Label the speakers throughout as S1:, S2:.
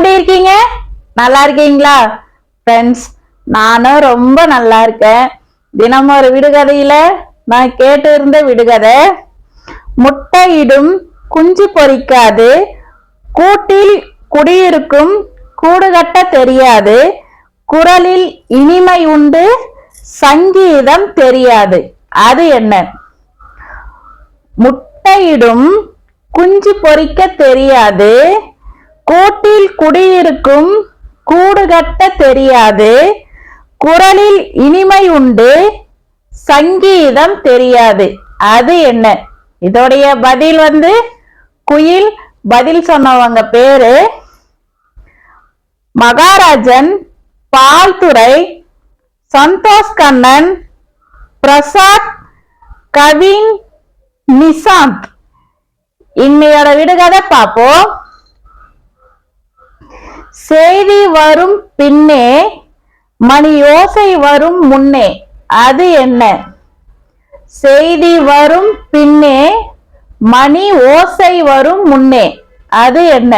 S1: எப்படி இருக்கீங்க? நல்லா இருக்கீங்களா? ஃப்ரெண்ட்ஸ் நானும் ரொம்ப நல்லா இருக்கேன். தினமும் ஒரு விடுகதையில நான் கேட்டு இருந்த விடுகதை முட்டையிடும் குஞ்சு பொரிக்காது கூட்டில் குடியிருக்கும் கூடு கட்ட தெரியாது குரலில் இனிமை உண்டு சங்கீதம் தெரியாது. அது என்ன? முட்டையிடும் குஞ்சு பொறிக்க தெரியாது கூட்டில் குடியிருக்கும் கூடு கட்ட தெரியாது. குரலில் இனிமை உண்டு சங்கீதம் தெரியாது. அது என்ன? இதோடைய பதில் வந்து குயில் பதில் சொன்னவங்க பேரு மகாராஜன் பால்துறை சந்தோஷ் கண்ணன் பிரசாத் கவின் நிசாந்த். இன்னையோட விடுகதை பார்ப்போம். செய்தி வரும் பின்னே மணி ஓசை வரும் முன்னே அது என்ன? செய்தி வரும் பின்னே மணி ஓசை வரும் முன்னே அது என்ன?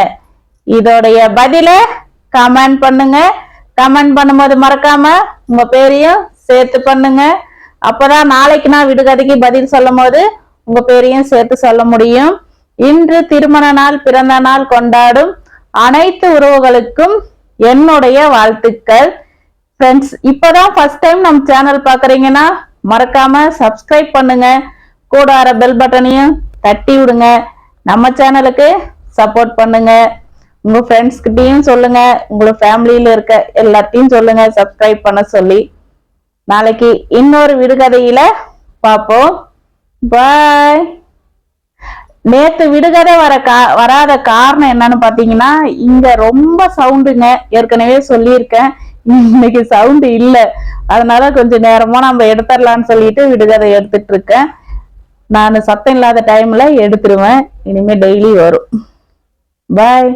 S1: இதோடைய பதில கமெண்ட் பண்ணுங்க. கமெண்ட் பண்ணும்போது மறக்காம உங்க பேரையும் சேர்த்து பண்ணுங்க. அப்பதான் நாளைக்கு நான் விடுகதைக்கு பதில் சொல்லும் போது உங்க பேரையும் சேர்த்து சொல்ல முடியும். இன்று திருமண நாள் பிறந்த நாள் கொண்டாடும் அனைத்து உறவுகளுக்கும் என்னுடைய வாழ்த்துக்கள். ஃப்ரெண்ட்ஸ் இப்போதான் ஃபர்ஸ்ட் டைம் நம்ம சேனல் பார்க்குறீங்கன்னா மறக்காம சப்ஸ்கிரைப் பண்ணுங்க. கூட வர பெல் பட்டனையும் தட்டி விடுங்க. நம்ம சேனலுக்கு சப்போர்ட் பண்ணுங்க. உங்க ஃப்ரெண்ட்ஸ் கிட்டயும் சொல்லுங்க. உங்களோட ஃபேமிலியில இருக்க எல்லாத்தையும் சொல்லுங்க. சப்ஸ்கிரைப் பண்ண சொல்லி. நாளைக்கு இன்னொரு விடுகதையில பார்ப்போம். பாய் நேத்து விடுகதை வர கா வராத காரணம் என்னன்னு பாத்தீங்கன்னா இங்க ரொம்ப சவுண்டுங்க. ஏற்கனவே சொல்லியிருக்கேன். இன்னைக்கு சவுண்டு இல்லை. அதனால கொஞ்சம் நேரமா நம்ம எடுத்துடலாம்னு சொல்லிட்டு விடுகதை எடுத்துட்டு இருக்கேன் நான் சத்தம் இல்லாத டைம்ல எடுத்துருவேன். இனிமே டெய்லி வரும். பாய்